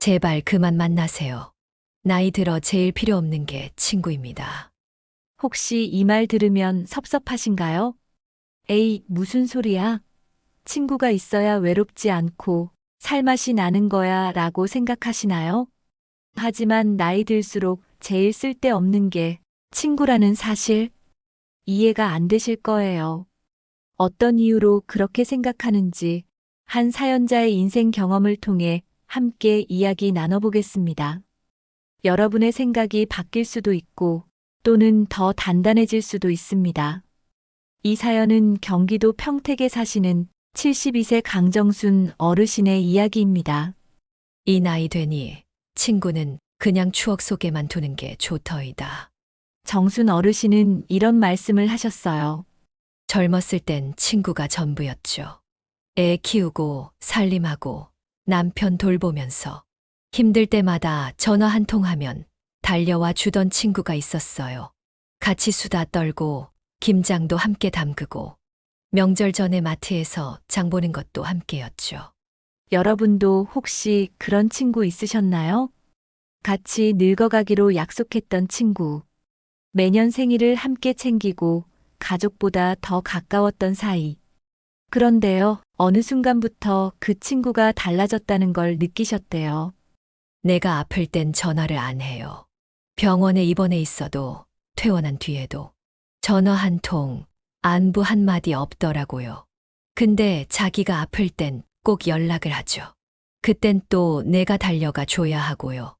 제발 그만 만나세요. 나이 들어 제일 필요 없는 게 친구입니다. 혹시 이 말 들으면 섭섭하신가요? 에이, 무슨 소리야? 친구가 있어야 외롭지 않고 살맛이 나는 거야 라고 생각하시나요? 하지만 나이 들수록 제일 쓸데없는 게 친구라는 사실 이해가 안 되실 거예요. 어떤 이유로 그렇게 생각하는지 한 사연자의 인생 경험을 통해 함께 이야기 나눠보겠습니다. 여러분의 생각이 바뀔 수도 있고 또는 더 단단해질 수도 있습니다. 이 사연은 경기도 평택에 사시는 72세 강정순 어르신의 이야기입니다. 이 나이 되니 친구는 그냥 추억 속에만 두는 게 좋더이다. 정순 어르신은 이런 말씀을 하셨어요. 젊었을 땐 친구가 전부였죠. 애 키우고 살림하고 남편 돌보면서 힘들 때마다 전화 한 통 하면 달려와 주던 친구가 있었어요. 같이 수다 떨고 김장도 함께 담그고 명절 전에 마트에서 장 보는 것도 함께였죠. 여러분도 혹시 그런 친구 있으셨나요? 같이 늙어가기로 약속했던 친구. 매년 생일을 함께 챙기고 가족보다 더 가까웠던 사이. 그런데요, 어느 순간부터 그 친구가 달라졌다는 걸 느끼셨대요. 내가 아플 땐 전화를 안 해요. 병원에 입원해 있어도 퇴원한 뒤에도 전화 한 통, 안부 한마디 없더라고요. 근데 자기가 아플 땐 꼭 연락을 하죠. 그땐 또 내가 달려가 줘야 하고요.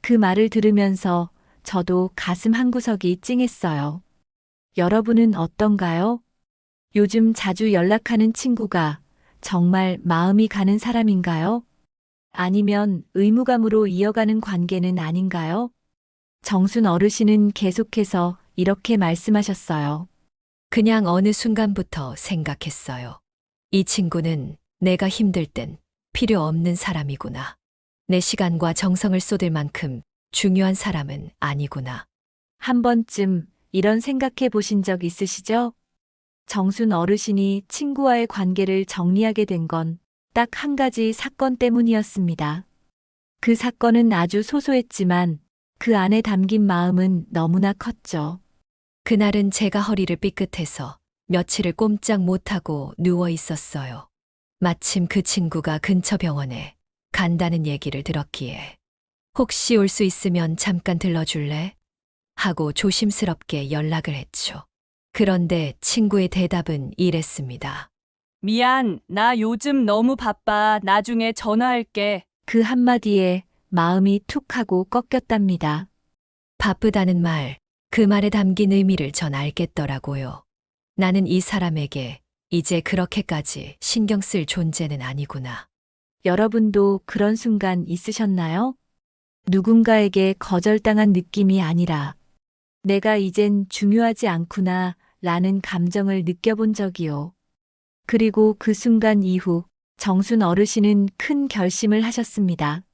그 말을 들으면서 저도 가슴 한구석이 찡했어요. 여러분은 어떤가요? 요즘 자주 연락하는 친구가 정말 마음이 가는 사람인가요? 아니면 의무감으로 이어가는 관계는 아닌가요? 정순 어르신은 계속해서 이렇게 말씀하셨어요. 그냥 어느 순간부터 생각했어요. 이 친구는 내가 힘들 땐 필요 없는 사람이구나. 내 시간과 정성을 쏟을 만큼 중요한 사람은 아니구나. 한 번쯤 이런 생각해 보신 적 있으시죠? 정순 어르신이 친구와의 관계를 정리하게 된 건 딱 한 가지 사건 때문이었습니다. 그 사건은 아주 소소했지만 그 안에 담긴 마음은 너무나 컸죠. 그날은 제가 허리를 삐끗해서 며칠을 꼼짝 못하고 누워 있었어요. 마침 그 친구가 근처 병원에 간다는 얘기를 들었기에 혹시 올 수 있으면 잠깐 들러줄래? 하고 조심스럽게 연락을 했죠. 그런데 친구의 대답은 이랬습니다. 미안, 나 요즘 너무 바빠. 나중에 전화할게. 그 한마디에 마음이 툭 하고 꺾였답니다. 바쁘다는 말, 그 말에 담긴 의미를 전 알겠더라고요. 나는 이 사람에게 이제 그렇게까지 신경 쓸 존재는 아니구나. 여러분도 그런 순간 있으셨나요? 누군가에게 거절당한 느낌이 아니라 내가 이젠 중요하지 않구나 라는 감정을 느껴본 적이요. 그리고 그 순간 이후 정순 어르신은 큰 결심을 하셨습니다.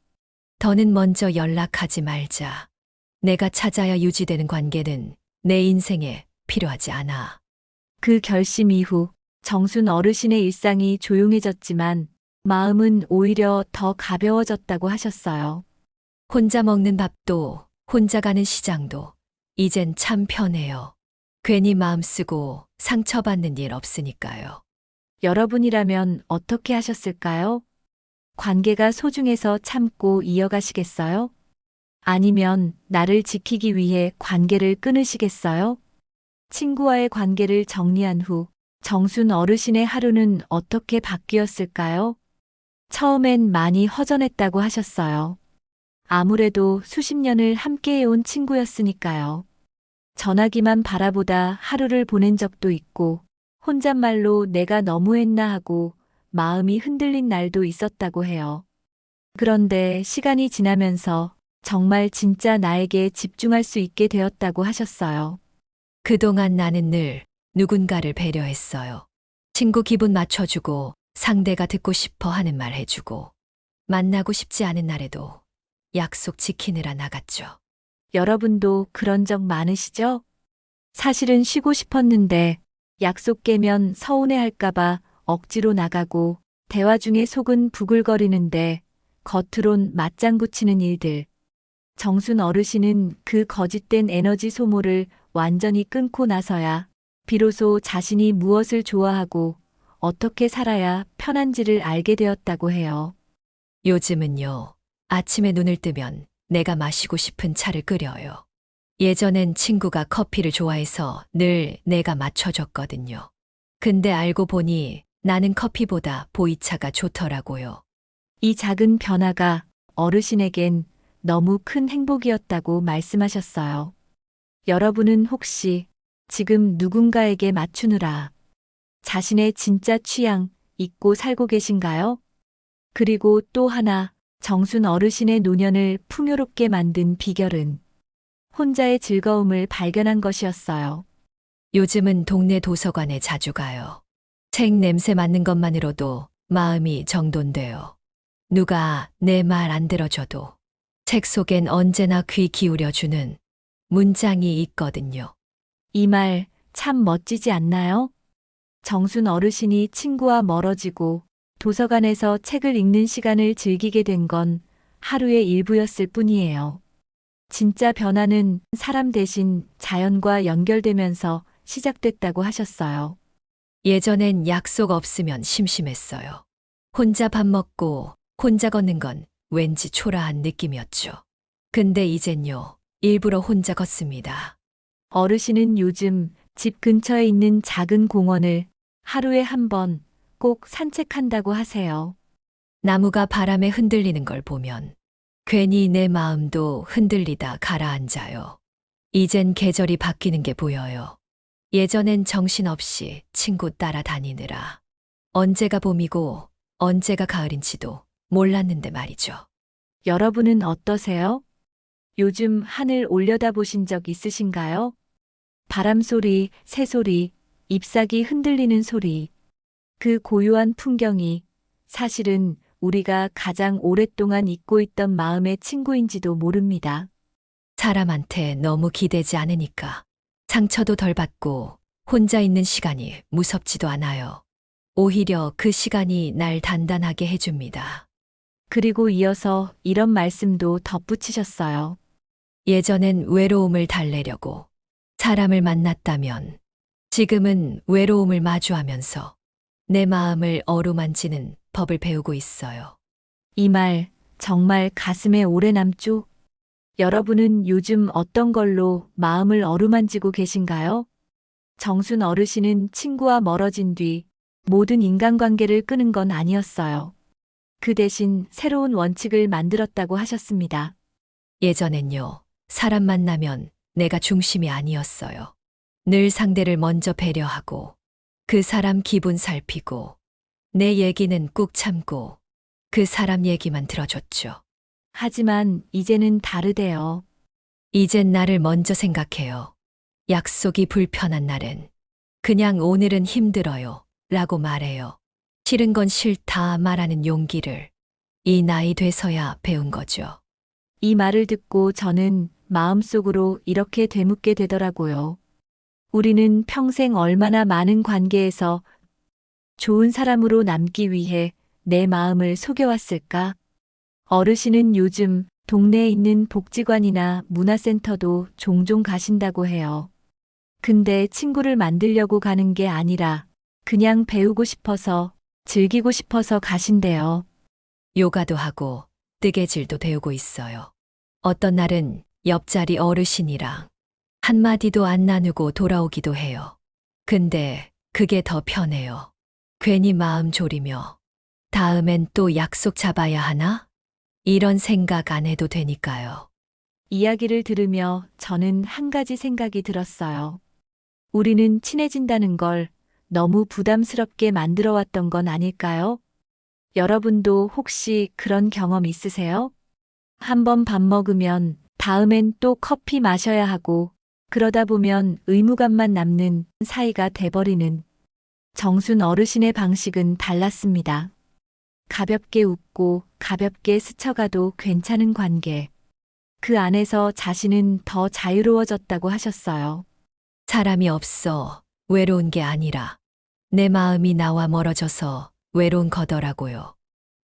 더는 먼저 연락하지 말자. 내가 찾아야 유지되는 관계는 내 인생에 필요하지 않아. 그 결심 이후 정순 어르신의 일상이 조용해졌지만 마음은 오히려 더 가벼워졌다고 하셨어요. 혼자 먹는 밥도, 혼자 가는 시장도, 이젠 참 편해요. 괜히 마음 쓰고 상처받는 일 없으니까요. 여러분이라면 어떻게 하셨을까요? 관계가 소중해서 참고 이어가시겠어요? 아니면 나를 지키기 위해 관계를 끊으시겠어요? 친구와의 관계를 정리한 후 정순 어르신의 하루는 어떻게 바뀌었을까요? 처음엔 많이 허전했다고 하셨어요. 아무래도 수십 년을 함께해온 친구였으니까요. 전화기만 바라보다 하루를 보낸 적도 있고, 혼잣말로 내가 너무했나 하고 마음이 흔들린 날도 있었다고 해요. 그런데 시간이 지나면서 정말 진짜 나에게 집중할 수 있게 되었다고 하셨어요. 그동안 나는 늘 누군가를 배려했어요. 친구 기분 맞춰주고 상대가 듣고 싶어 하는 말 해주고 만나고 싶지 않은 날에도 약속 지키느라 나갔죠. 여러분도 그런 적 많으시죠? 사실은 쉬고 싶었는데 약속 깨면 서운해 할까봐 억지로 나가고 대화 중에 속은 부글거리는데 겉으론 맞장구 치는 일들. 정순 어르신은 그 거짓된 에너지 소모를 완전히 끊고 나서야 비로소 자신이 무엇을 좋아하고 어떻게 살아야 편한지를 알게 되었다고 해요. 요즘은요, 아침에 눈을 뜨면 내가 마시고 싶은 차를 끓여요. 예전엔 친구가 커피를 좋아해서 늘 내가 맞춰줬거든요. 근데 알고 보니 나는 커피보다 보이차가 좋더라고요. 이 작은 변화가 어르신에겐 너무 큰 행복이었다고 말씀하셨어요. 여러분은 혹시 지금 누군가에게 맞추느라 자신의 진짜 취향 잊고 살고 계신가요? 그리고 또 하나 정순 어르신의 노년을 풍요롭게 만든 비결은 혼자의 즐거움을 발견한 것이었어요. 요즘은 동네 도서관에 자주 가요. 책 냄새 맡는 것만으로도 마음이 정돈돼요. 누가 내 말 안 들어줘도 책 속엔 언제나 귀 기울여주는 문장이 있거든요. 이 말 참 멋지지 않나요? 정순 어르신이 친구와 멀어지고 도서관에서 책을 읽는 시간을 즐기게 된 건 하루의 일부였을 뿐이에요. 진짜 변화는 사람 대신 자연과 연결되면서 시작됐다고 하셨어요. 예전엔 약속 없으면 심심했어요. 혼자 밥 먹고 혼자 걷는 건 왠지 초라한 느낌이었죠. 근데 이젠요, 일부러 혼자 걷습니다. 어르신은 요즘 집 근처에 있는 작은 공원을 하루에 한 번 꼭 산책한다고 하세요. 나무가 바람에 흔들리는 걸 보면 괜히 내 마음도 흔들리다 가라앉아요. 이젠 계절이 바뀌는 게 보여요. 예전엔 정신없이 친구 따라다니느라 언제가 봄이고 언제가 가을인지도 몰랐는데 말이죠. 여러분은 어떠세요? 요즘 하늘 올려다보신 적 있으신가요? 바람 소리, 새 소리, 잎사귀 흔들리는 소리. 그 고요한 풍경이 사실은 우리가 가장 오랫동안 잊고 있던 마음의 친구인지도 모릅니다. 사람한테 너무 기대지 않으니까 상처도 덜 받고 혼자 있는 시간이 무섭지도 않아요. 오히려 그 시간이 날 단단하게 해줍니다. 그리고 이어서 이런 말씀도 덧붙이셨어요. 예전엔 외로움을 달래려고 사람을 만났다면 지금은 외로움을 마주하면서 내 마음을 어루만지는 법을 배우고 있어요. 이 말 정말 가슴에 오래 남죠? 여러분은 요즘 어떤 걸로 마음을 어루만지고 계신가요? 정순 어르신은 친구와 멀어진 뒤 모든 인간관계를 끄는 건 아니었어요. 그 대신 새로운 원칙을 만들었다고 하셨습니다. 예전엔요, 사람 만나면 내가 중심이 아니었어요. 늘 상대를 먼저 배려하고, 그 사람 기분 살피고, 내 얘기는 꾹 참고, 그 사람 얘기만 들어줬죠. 하지만 이제는 다르대요. 이젠 나를 먼저 생각해요. 약속이 불편한 날엔 그냥 오늘은 힘들어요. 라고 말해요. 싫은 건 싫다 말하는 용기를 이 나이 돼서야 배운 거죠. 이 말을 듣고 저는 마음속으로 이렇게 되묻게 되더라고요. 우리는 평생 얼마나 많은 관계에서 좋은 사람으로 남기 위해 내 마음을 속여왔을까? 어르신은 요즘 동네에 있는 복지관이나 문화센터도 종종 가신다고 해요. 근데 친구를 만들려고 가는 게 아니라 그냥 배우고 싶어서 즐기고 싶어서 가신대요. 요가도 하고 뜨개질도 배우고 있어요. 어떤 날은 옆자리 어르신이랑 한마디도 안 나누고 돌아오기도 해요. 근데 그게 더 편해요. 괜히 마음 졸이며 다음엔 또 약속 잡아야 하나? 이런 생각 안 해도 되니까요. 이야기를 들으며 저는 한 가지 생각이 들었어요. 우리는 친해진다는 걸 너무 부담스럽게 만들어 왔던 건 아닐까요? 여러분도 혹시 그런 경험 있으세요? 한번 밥 먹으면 다음엔 또 커피 마셔야 하고 그러다 보면 의무감만 남는 사이가 돼버리는 정순 어르신의 방식은 달랐습니다. 가볍게 웃고 가볍게 스쳐가도 괜찮은 관계. 그 안에서 자신은 더 자유로워졌다고 하셨어요. 사람이 없어 외로운 게 아니라 내 마음이 나와 멀어져서 외로운 거더라고요.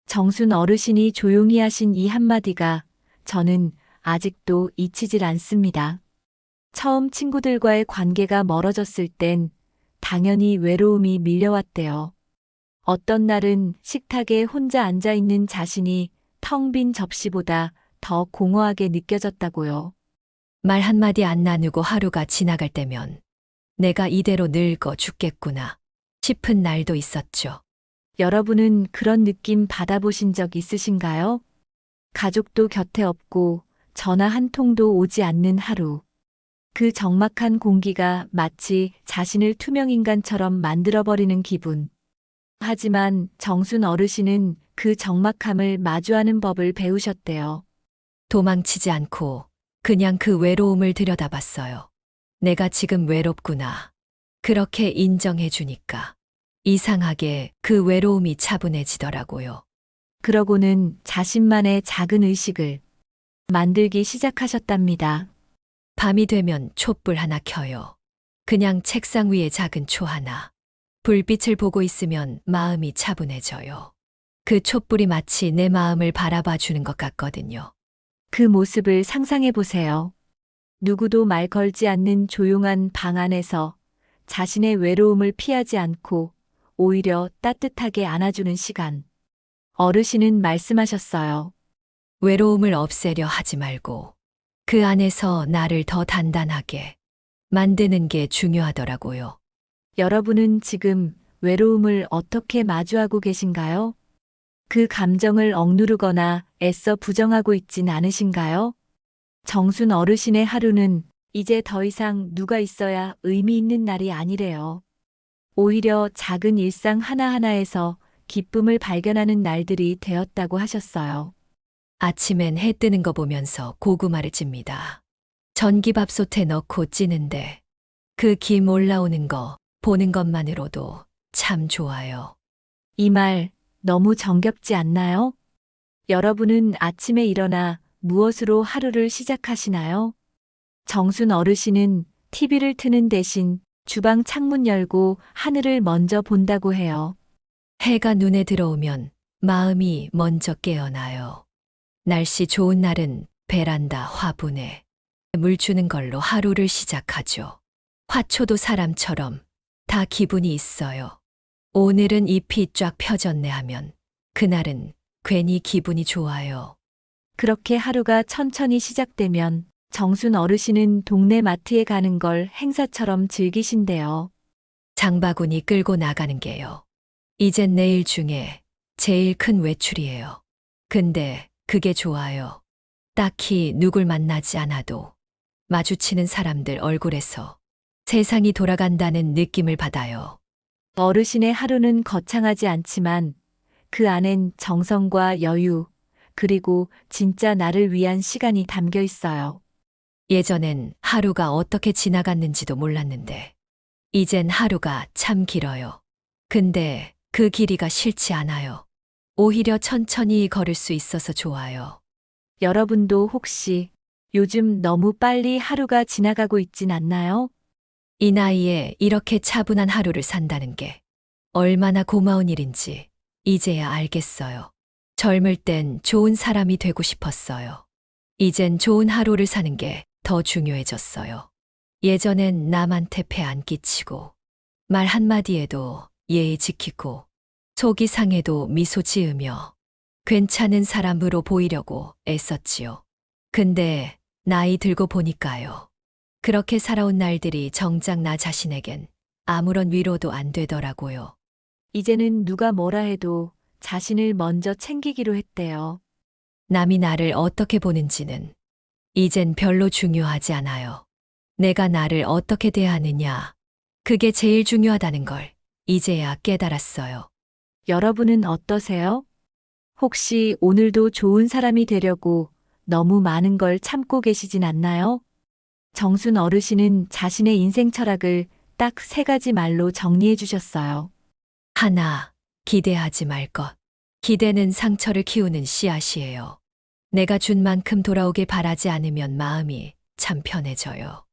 정순 어르신이 조용히 하신 이 한마디가 저는 아직도 잊히질 않습니다. 처음 친구들과의 관계가 멀어졌을 땐 당연히 외로움이 밀려왔대요. 어떤 날은 식탁에 혼자 앉아 있는 자신이 텅 빈 접시보다 더 공허하게 느껴졌다고요. 말 한마디 안 나누고 하루가 지나갈 때면 내가 이대로 늙어 죽겠구나 싶은 날도 있었죠. 여러분은 그런 느낌 받아보신 적 있으신가요? 가족도 곁에 없고 전화 한 통도 오지 않는 하루. 그 적막한 공기가 마치 자신을 투명인간처럼 만들어버리는 기분. 하지만 정순 어르신은 그 적막함을 마주하는 법을 배우셨대요. 도망치지 않고 그냥 그 외로움을 들여다봤어요. 내가 지금 외롭구나. 그렇게 인정해 주니까 이상하게 그 외로움이 차분해지더라고요. 그러고는 자신만의 작은 의식을 만들기 시작하셨답니다. 밤이 되면 촛불 하나 켜요. 그냥 책상 위에 작은 초 하나. 불빛을 보고 있으면 마음이 차분해져요. 그 촛불이 마치 내 마음을 바라봐 주는 것 같거든요. 그 모습을 상상해 보세요. 누구도 말 걸지 않는 조용한 방 안에서 자신의 외로움을 피하지 않고 오히려 따뜻하게 안아주는 시간. 어르신은 말씀하셨어요. 외로움을 없애려 하지 말고 그 안에서 나를 더 단단하게 만드는 게 중요하더라고요. 여러분은 지금 외로움을 어떻게 마주하고 계신가요? 그 감정을 억누르거나 애써 부정하고 있진 않으신가요? 정순 어르신의 하루는 이제 더 이상 누가 있어야 의미 있는 날이 아니래요. 오히려 작은 일상 하나하나에서 기쁨을 발견하는 날들이 되었다고 하셨어요. 아침엔 해 뜨는 거 보면서 고구마를 찝니다. 전기밥솥에 넣고 찌는데 그 김 올라오는 거 보는 것만으로도 참 좋아요. 이 말 너무 정겹지 않나요? 여러분은 아침에 일어나 무엇으로 하루를 시작하시나요? 정순 어르신은 TV를 트는 대신 주방 창문 열고 하늘을 먼저 본다고 해요. 해가 눈에 들어오면 마음이 먼저 깨어나요. 날씨 좋은 날은 베란다 화분에 물 주는 걸로 하루를 시작하죠. 화초도 사람처럼 다 기분이 있어요. 오늘은 잎이 쫙 펴졌네 하면 그날은 괜히 기분이 좋아요. 그렇게 하루가 천천히 시작되면 정순 어르신은 동네 마트에 가는 걸 행사처럼 즐기신대요. 장바구니 끌고 나가는 게요. 이젠 내일 중에 제일 큰 외출이에요. 근데 그게 좋아요. 딱히 누굴 만나지 않아도 마주치는 사람들 얼굴에서 세상이 돌아간다는 느낌을 받아요. 어르신의 하루는 거창하지 않지만 그 안엔 정성과 여유, 그리고 진짜 나를 위한 시간이 담겨 있어요. 예전엔 하루가 어떻게 지나갔는지도 몰랐는데, 이젠 하루가 참 길어요. 근데 그 길이가 싫지 않아요. 오히려 천천히 걸을 수 있어서 좋아요. 여러분도 혹시 요즘 너무 빨리 하루가 지나가고 있진 않나요? 이 나이에 이렇게 차분한 하루를 산다는 게 얼마나 고마운 일인지 이제야 알겠어요. 젊을 땐 좋은 사람이 되고 싶었어요. 이젠 좋은 하루를 사는 게 더 중요해졌어요. 예전엔 남한테 폐 안 끼치고 말 한마디에도 예의 지키고 속이 상해도 미소 지으며 괜찮은 사람으로 보이려고 애썼지요. 근데 나이 들고 보니까요. 그렇게 살아온 날들이 정작 나 자신에겐 아무런 위로도 안 되더라고요. 이제는 누가 뭐라 해도 자신을 먼저 챙기기로 했대요. 남이 나를 어떻게 보는지는 이젠 별로 중요하지 않아요. 내가 나를 어떻게 대하느냐. 그게 제일 중요하다는 걸 이제야 깨달았어요. 여러분은 어떠세요? 혹시 오늘도 좋은 사람이 되려고 너무 많은 걸 참고 계시진 않나요? 정순 어르신은 자신의 인생 철학을 딱 세 가지 말로 정리해 주셨어요. 하나, 기대하지 말 것. 기대는 상처를 키우는 씨앗이에요. 내가 준 만큼 돌아오길 바라지 않으면 마음이 참 편해져요.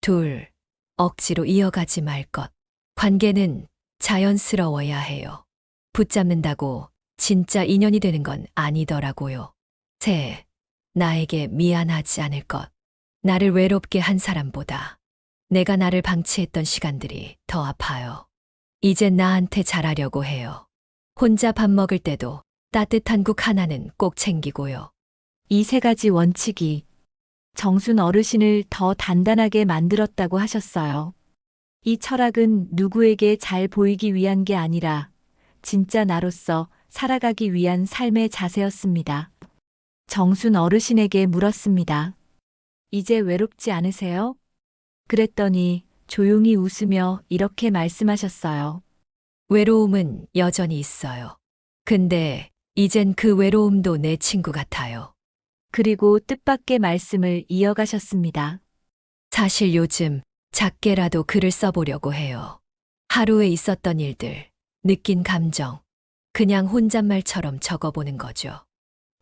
둘, 억지로 이어가지 말 것. 관계는 자연스러워야 해요. 붙잡는다고 진짜 인연이 되는 건 아니더라고요. 새, 나에게 미안하지 않을 것. 나를 외롭게 한 사람보다 내가 나를 방치했던 시간들이 더 아파요. 이젠 나한테 잘하려고 해요. 혼자 밥 먹을 때도 따뜻한 국 하나는 꼭 챙기고요. 이 세 가지 원칙이 정순 어르신을 더 단단하게 만들었다고 하셨어요. 이 철학은 누구에게 잘 보이기 위한 게 아니라 진짜 나로서 살아가기 위한 삶의 자세였습니다. 정순 어르신에게 물었습니다. 이제 외롭지 않으세요? 그랬더니 조용히 웃으며 이렇게 말씀하셨어요. 외로움은 여전히 있어요. 근데 이젠 그 외로움도 내 친구 같아요. 그리고 뜻밖의 말씀을 이어가셨습니다. 사실 요즘 작게라도 글을 써보려고 해요. 하루에 있었던 일들, 느낀 감정, 그냥 혼잣말처럼 적어보는 거죠.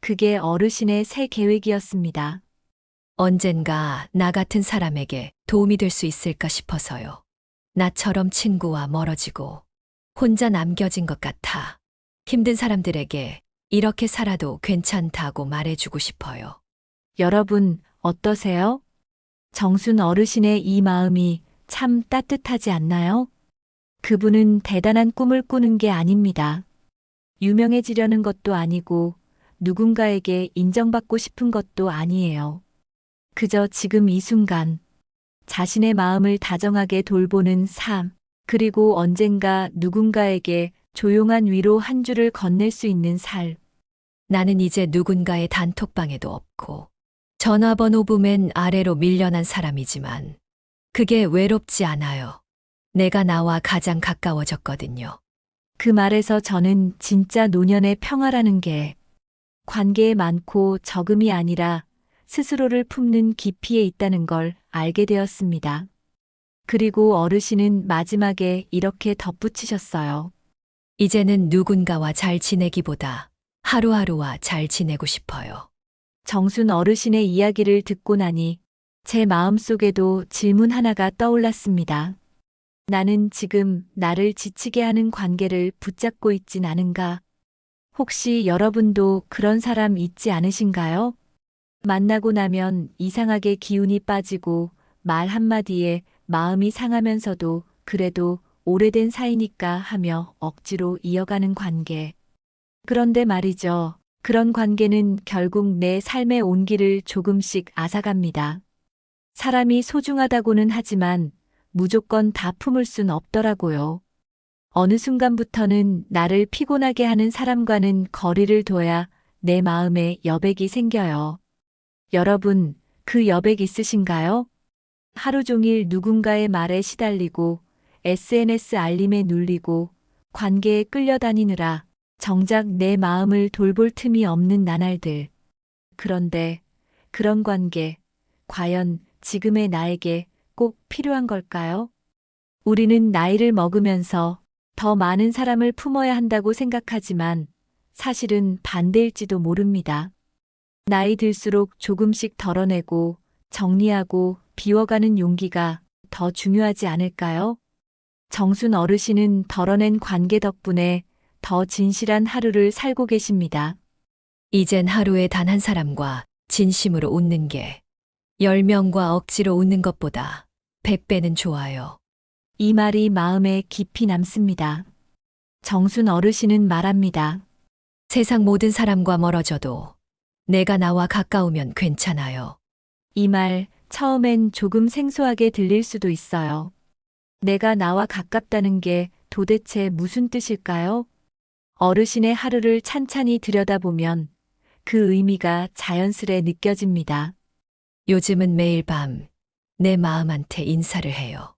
그게 어르신의 새 계획이었습니다. 언젠가 나 같은 사람에게 도움이 될 수 있을까 싶어서요. 나처럼 친구와 멀어지고 혼자 남겨진 것 같아. 힘든 사람들에게 이렇게 살아도 괜찮다고 말해주고 싶어요. 여러분, 어떠세요? 정순 어르신의 이 마음이 참 따뜻하지 않나요? 그분은 대단한 꿈을 꾸는 게 아닙니다. 유명해지려는 것도 아니고 누군가에게 인정받고 싶은 것도 아니에요. 그저 지금 이 순간 자신의 마음을 다정하게 돌보는 삶, 그리고 언젠가 누군가에게 조용한 위로 한 줄을 건넬 수 있는 삶. 나는 이제 누군가의 단톡방에도 없고 전화번호부 맨 아래로 밀려난 사람이지만 그게 외롭지 않아요. 내가 나와 가장 가까워졌거든요. 그 말에서 저는 진짜 노년의 평화라는 게 관계에 많고 적음이 아니라 스스로를 품는 깊이에 있다는 걸 알게 되었습니다. 그리고 어르신은 마지막에 이렇게 덧붙이셨어요. 이제는 누군가와 잘 지내기보다 하루하루와 잘 지내고 싶어요. 정순 어르신의 이야기를 듣고 나니 제 마음속에도 질문 하나가 떠올랐습니다. 나는 지금 나를 지치게 하는 관계를 붙잡고 있진 않은가? 혹시 여러분도 그런 사람 있지 않으신가요? 만나고 나면 이상하게 기운이 빠지고 말 한마디에 마음이 상하면서도 그래도 오래된 사이니까 하며 억지로 이어가는 관계. 그런데 말이죠. 그런 관계는 결국 내 삶의 온기를 조금씩 앗아갑니다. 사람이 소중하다고는 하지만 무조건 다 품을 순 없더라고요. 어느 순간부터는 나를 피곤하게 하는 사람과는 거리를 둬야 내 마음에 여백이 생겨요. 여러분, 그 여백 있으신가요? 하루 종일 누군가의 말에 시달리고 SNS 알림에 눌리고 관계에 끌려다니느라 정작 내 마음을 돌볼 틈이 없는 나날들. 그런데 그런 관계, 과연 지금의 나에게 꼭 필요한 걸까요? 우리는 나이를 먹으면서 더 많은 사람을 품어야 한다고 생각하지만 사실은 반대일지도 모릅니다. 나이 들수록 조금씩 덜어내고 정리하고 비워가는 용기가 더 중요하지 않을까요? 정순 어르신은 덜어낸 관계 덕분에 더 진실한 하루를 살고 계십니다. 이젠 하루에 단 한 사람과 진심으로 웃는 게 10명과 억지로 웃는 것보다 100배는 좋아요. 이 말이 마음에 깊이 남습니다. 정순 어르신은 말합니다. 세상 모든 사람과 멀어져도 내가 나와 가까우면 괜찮아요. 이 말 처음엔 조금 생소하게 들릴 수도 있어요. 내가 나와 가깝다는 게 도대체 무슨 뜻일까요? 어르신의 하루를 찬찬히 들여다보면 그 의미가 자연스레 느껴집니다. 요즘은 매일 밤 내 마음한테 인사를 해요.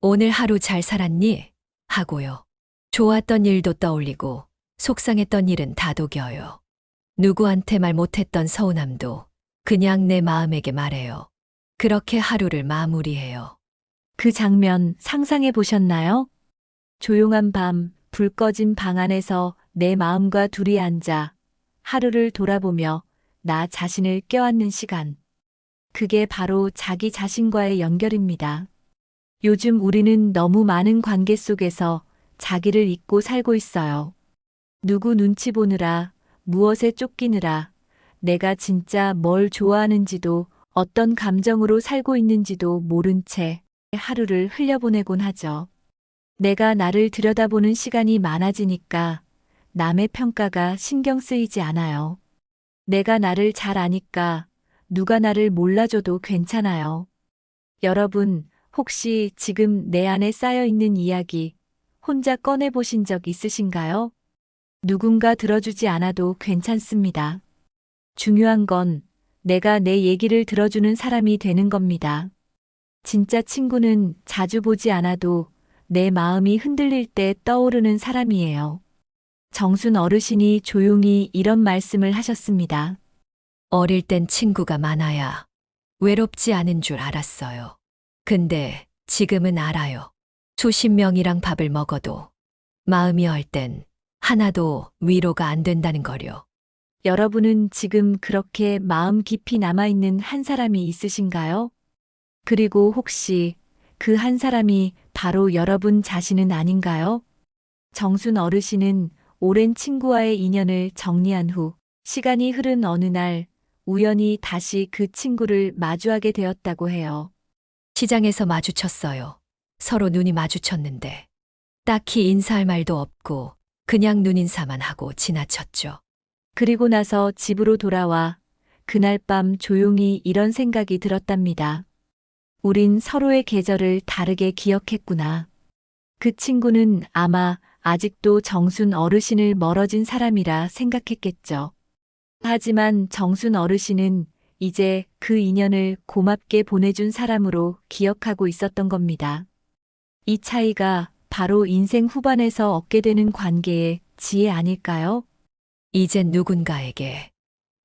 오늘 하루 잘 살았니? 하고요. 좋았던 일도 떠올리고 속상했던 일은 다독여요. 누구한테 말 못했던 서운함도 그냥 내 마음에게 말해요. 그렇게 하루를 마무리해요. 그 장면 상상해 보셨나요? 조용한 밤, 불 꺼진 방 안에서 내 마음과 둘이 앉아 하루를 돌아보며 나 자신을 껴안는 시간. 그게 바로 자기 자신과의 연결입니다. 요즘 우리는 너무 많은 관계 속에서 자기를 잊고 살고 있어요. 누구 눈치 보느라, 무엇에 쫓기느라, 내가 진짜 뭘 좋아하는지도 어떤 감정으로 살고 있는지도 모른 채 하루를 흘려보내곤 하죠. 내가 나를 들여다보는 시간이 많아지니까 남의 평가가 신경 쓰이지 않아요. 내가 나를 잘 아니까 누가 나를 몰라줘도 괜찮아요. 여러분, 혹시 지금 내 안에 쌓여 있는 이야기 혼자 꺼내보신 적 있으신가요? 누군가 들어주지 않아도 괜찮습니다. 중요한 건 내가 내 얘기를 들어주는 사람이 되는 겁니다. 진짜 친구는 자주 보지 않아도 내 마음이 흔들릴 때 떠오르는 사람이에요. 정순 어르신이 조용히 이런 말씀을 하셨습니다. 어릴 땐 친구가 많아야 외롭지 않은 줄 알았어요. 근데 지금은 알아요. 수십 명이랑 밥을 먹어도 마음이 얼 땐 하나도 위로가 안 된다는 거요. 여러분은 지금 그렇게 마음 깊이 남아있는 한 사람이 있으신가요? 그리고 혹시 그 한 사람이 바로 여러분 자신은 아닌가요? 정순 어르신은 오랜 친구와의 인연을 정리한 후 시간이 흐른 어느 날 우연히 다시 그 친구를 마주하게 되었다고 해요. 시장에서 마주쳤어요. 서로 눈이 마주쳤는데 딱히 인사할 말도 없고 그냥 눈인사만 하고 지나쳤죠. 그리고 나서 집으로 돌아와 그날 밤 조용히 이런 생각이 들었답니다. 우린 서로의 계절을 다르게 기억했구나. 그 친구는 아마 아직도 정순 어르신을 멀어진 사람이라 생각했겠죠. 하지만 정순 어르신은 이제 그 인연을 고맙게 보내준 사람으로 기억하고 있었던 겁니다. 이 차이가 바로 인생 후반에서 얻게 되는 관계의 지혜 아닐까요? 이젠 누군가에게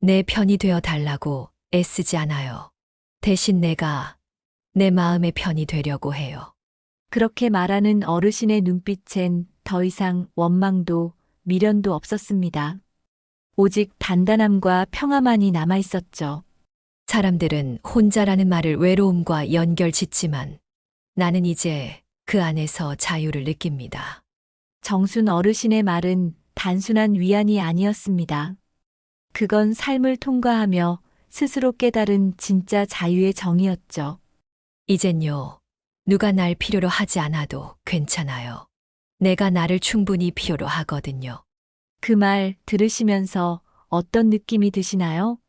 내 편이 되어 달라고 애쓰지 않아요. 대신 내가 내 마음의 편이 되려고 해요. 그렇게 말하는 어르신의 눈빛엔 더 이상 원망도 미련도 없었습니다. 오직 단단함과 평화만이 남아 있었죠. 사람들은 혼자라는 말을 외로움과 연결 짓지만 나는 이제 그 안에서 자유를 느낍니다. 정순 어르신의 말은 단순한 위안이 아니었습니다. 그건 삶을 통과하며 스스로 깨달은 진짜 자유의 정의였죠. 이젠요, 누가 날 필요로 하지 않아도 괜찮아요. 내가 나를 충분히 필요로 하거든요. 그 말 들으시면서 어떤 느낌이 드시나요?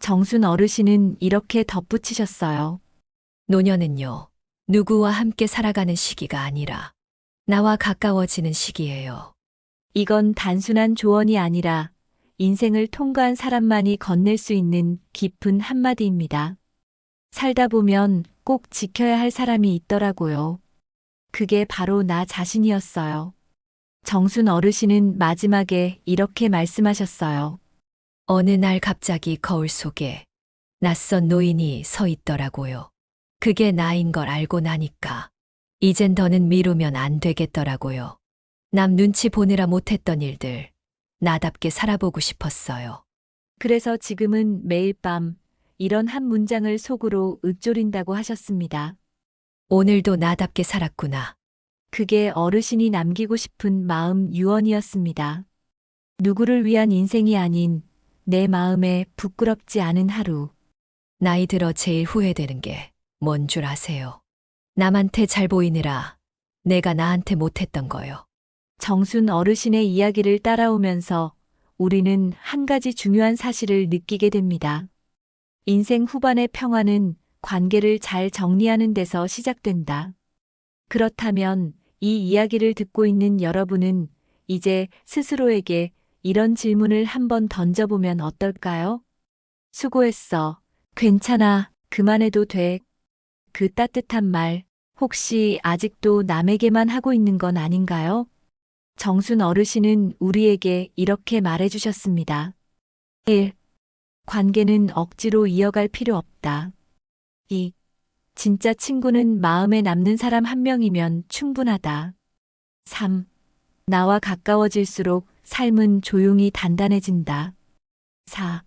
정순 어르신은 이렇게 덧붙이셨어요. 노년은요, 누구와 함께 살아가는 시기가 아니라 나와 가까워지는 시기예요. 이건 단순한 조언이 아니라 인생을 통과한 사람만이 건넬 수 있는 깊은 한마디입니다. 살다 보면 꼭 지켜야 할 사람이 있더라고요. 그게 바로 나 자신이었어요. 정순 어르신은 마지막에 이렇게 말씀하셨어요. 어느 날 갑자기 거울 속에 낯선 노인이 서 있더라고요. 그게 나인 걸 알고 나니까 이젠 더는 미루면 안 되겠더라고요. 남 눈치 보느라 못했던 일들 나답게 살아보고 싶었어요. 그래서 지금은 매일 밤 이런 한 문장을 속으로 읊조린다고 하셨습니다. 오늘도 나답게 살았구나. 그게 어르신이 남기고 싶은 마음 유언이었습니다. 누구를 위한 인생이 아닌 내 마음에 부끄럽지 않은 하루. 나이 들어 제일 후회되는 게 뭔 줄 아세요? 남한테 잘 보이느라 내가 나한테 못했던 거요. 정순 어르신의 이야기를 따라오면서 우리는 한 가지 중요한 사실을 느끼게 됩니다. 인생 후반의 평화는 관계를 잘 정리하는 데서 시작된다. 그렇다면 이 이야기를 듣고 있는 여러분은 이제 스스로에게 이런 질문을 한번 던져보면 어떨까요? 수고했어. 괜찮아. 그만해도 돼. 그 따뜻한 말, 혹시 아직도 남에게만 하고 있는 건 아닌가요? 정순 어르신은 우리에게 이렇게 말해주셨습니다. 1. 관계는 억지로 이어갈 필요 없다. 2. 진짜 친구는 마음에 남는 사람 한 명이면 충분하다. 3. 나와 가까워질수록 삶은 조용히 단단해진다. 4.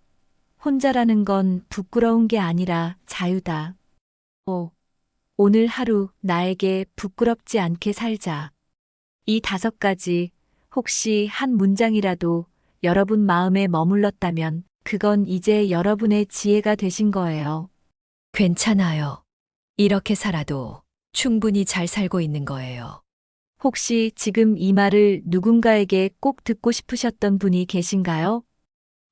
혼자라는 건 부끄러운 게 아니라 자유다. 5. 오늘 하루 나에게 부끄럽지 않게 살자. 이 다섯 가지 혹시 한 문장이라도 여러분 마음에 머물렀다면 그건 이제 여러분의 지혜가 되신 거예요. 괜찮아요. 이렇게 살아도 충분히 잘 살고 있는 거예요. 혹시 지금 이 말을 누군가에게 꼭 듣고 싶으셨던 분이 계신가요?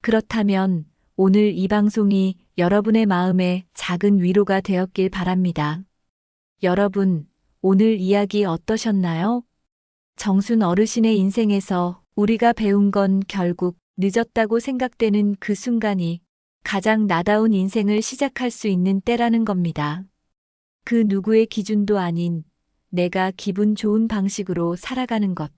그렇다면 오늘 이 방송이 여러분의 마음에 작은 위로가 되었길 바랍니다. 여러분, 오늘 이야기 어떠셨나요? 정순 어르신의 인생에서 우리가 배운 건 결국 늦었다고 생각되는 그 순간이 가장 나다운 인생을 시작할 수 있는 때라는 겁니다. 그 누구의 기준도 아닌 내가 기분 좋은 방식으로 살아가는 것.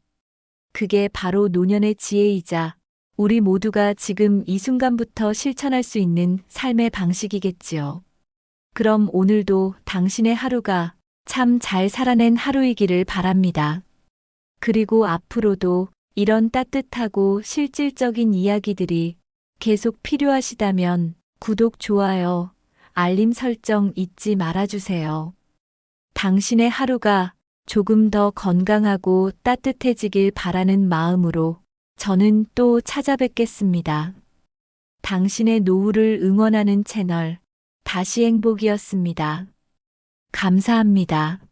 그게 바로 노년의 지혜이자 우리 모두가 지금 이 순간부터 실천할 수 있는 삶의 방식이겠지요. 그럼 오늘도 당신의 하루가 참 잘 살아낸 하루이기를 바랍니다. 그리고 앞으로도 이런 따뜻하고 실질적인 이야기들이 계속 필요하시다면 구독, 좋아요, 알림 설정 잊지 말아주세요. 당신의 하루가 조금 더 건강하고 따뜻해지길 바라는 마음으로 저는 또 찾아뵙겠습니다. 당신의 노후를 응원하는 채널 다시 행복이었습니다. 감사합니다.